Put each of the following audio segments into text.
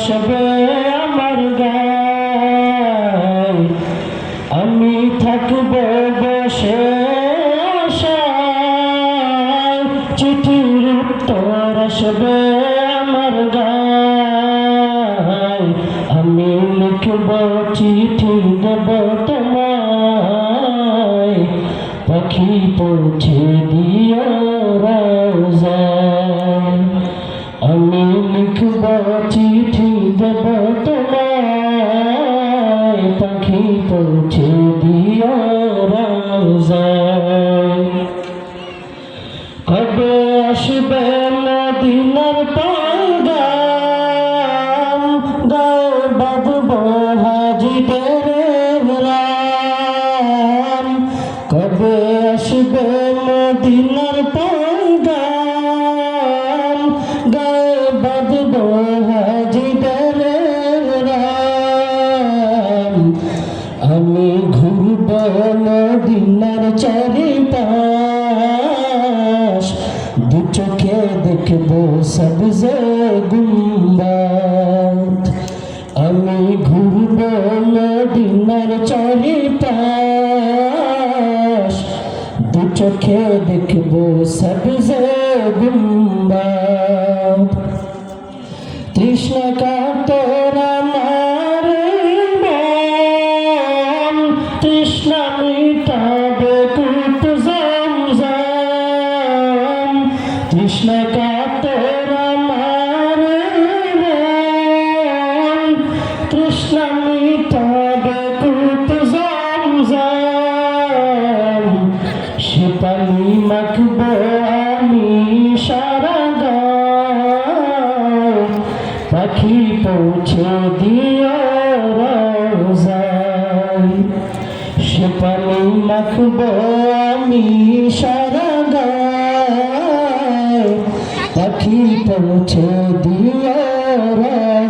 আসবে আমার গায় আমি থাকব বসে চিঠির উত্তর আসবে আমার গায় আমি লিখব, চিঠি দেব তোমায়। পাখি পৌঁছে দিও রাজায়। আমি লিখব, চিঠি দেব তোমায় পাখি পৌঁছে দিও রাজায়। কবে আসবে মদিনার পাগাম গায়ে বাঁধব হাজিদের রাম। কবে আসবে মদিনার পাগাম গায়ে বাঁধব হাজিদের চারিপাশ, দু চোখে দেখব সবজে গুম্বাদ। আমি ঘুরব মদিনার চারিপাশ, দু চোখে দেখব সবজে গুম্বাদ। কুট জমজম সে পানি মাখবো আমি সারা গায় পাখি পৌঁছে দিও সে পানি মাখবো আমি সারা গায় পাখি পৌঁছে দিও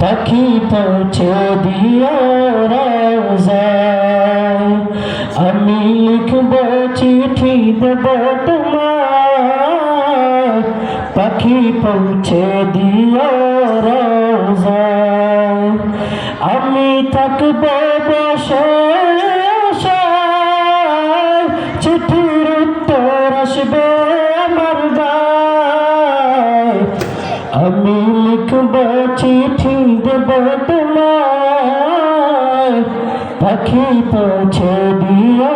পাখি পৌঁছে দিও আমি লিখব চিঠি দেব তোমার পাখি পৌঁছে দিও আমি থাকব চিঠি দেব তোমায়। পাখি পৌঁছে দিও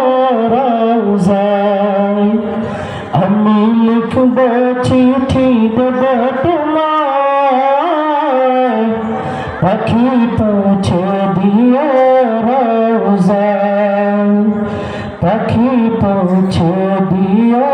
রাজায় আমি লিখব চিঠি দেব তোমায়। পাখি পৌঁছে দিও রোজায় পাখি পৌঁছে দিও